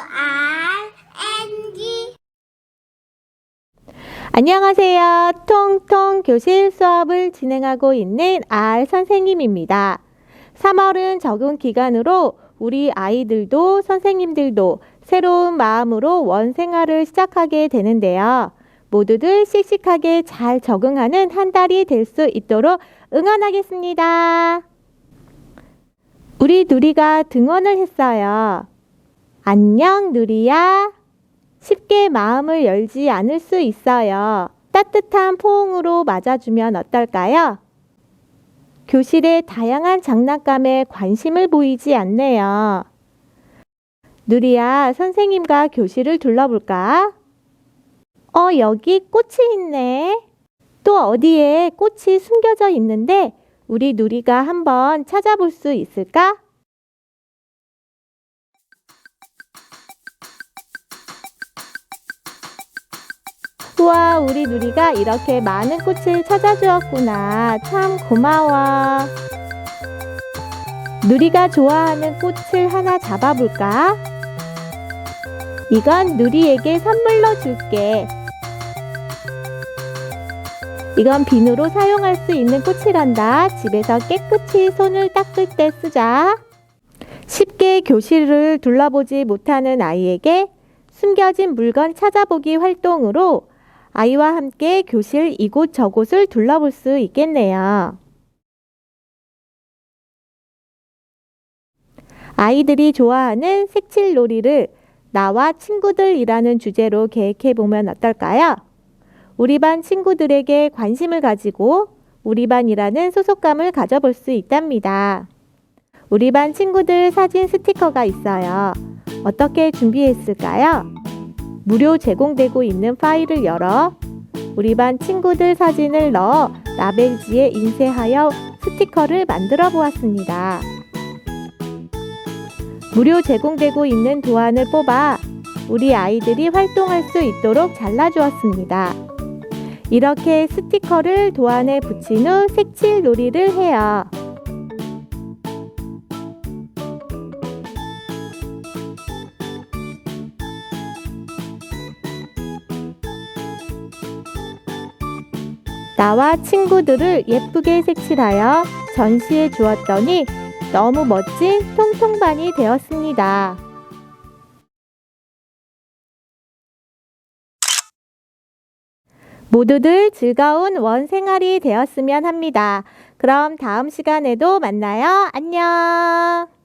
R N G 안녕하세요. 통통 교실 수업을 진행하고 있는 R 선생님입니다. 3월은 적응 기간으로 우리 아이들도 선생님들도 새로운 마음으로 원 생활을 시작하게 되는데요. 모두들 씩씩하게 잘 적응하는 한 달이 될 수 있도록 응원하겠습니다. 우리 누리가 등원을 했어요. 안녕, 누리야. 쉽게 마음을 열지 않을 수 있어요. 따뜻한 포옹으로 맞아주면 어떨까요? 교실의 다양한 장난감에 관심을 보이지 않네요. 누리야, 선생님과 교실을 둘러볼까? 어, 여기 꽃이 있네. 또 어디에 꽃이 숨겨져 있는데 우리 누리가 한번 찾아볼 수 있을까? 우와, 우리 누리가 이렇게 많은 꽃을 찾아주었구나. 참 고마워. 누리가 좋아하는 꽃을 하나 잡아볼까? 이건 누리에게 선물로 줄게. 이건 비누로 사용할 수 있는 꽃이란다. 집에서 깨끗이 손을 닦을 때 쓰자. 쉽게 교실을 둘러보지 못하는 아이에게 숨겨진 물건 찾아보기 활동으로 아이와 함께 교실 이곳 저곳을 둘러볼 수 있겠네요. 아이들이 좋아하는 색칠 놀이를 나와 친구들이라는 주제로 계획해 보면 어떨까요? 우리 반 친구들에게 관심을 가지고 우리 반이라는 소속감을 가져볼 수 있답니다. 우리 반 친구들 사진 스티커가 있어요. 어떻게 준비했을까요? 무료 제공되고 있는 파일을 열어 우리 반 친구들 사진을 넣어 라벨지에 인쇄하여 스티커를 만들어 보았습니다. 무료 제공되고 있는 도안을 뽑아 우리 아이들이 활동할 수 있도록 잘라주었습니다. 이렇게 스티커를 도안에 붙인 후 색칠 놀이를 해요. 나와 친구들을 예쁘게 색칠하여 전시해 주었더니 너무 멋진 통통반이 되었습니다. 모두들 즐거운 원 생활이 되었으면 합니다. 그럼 다음 시간에도 만나요. 안녕.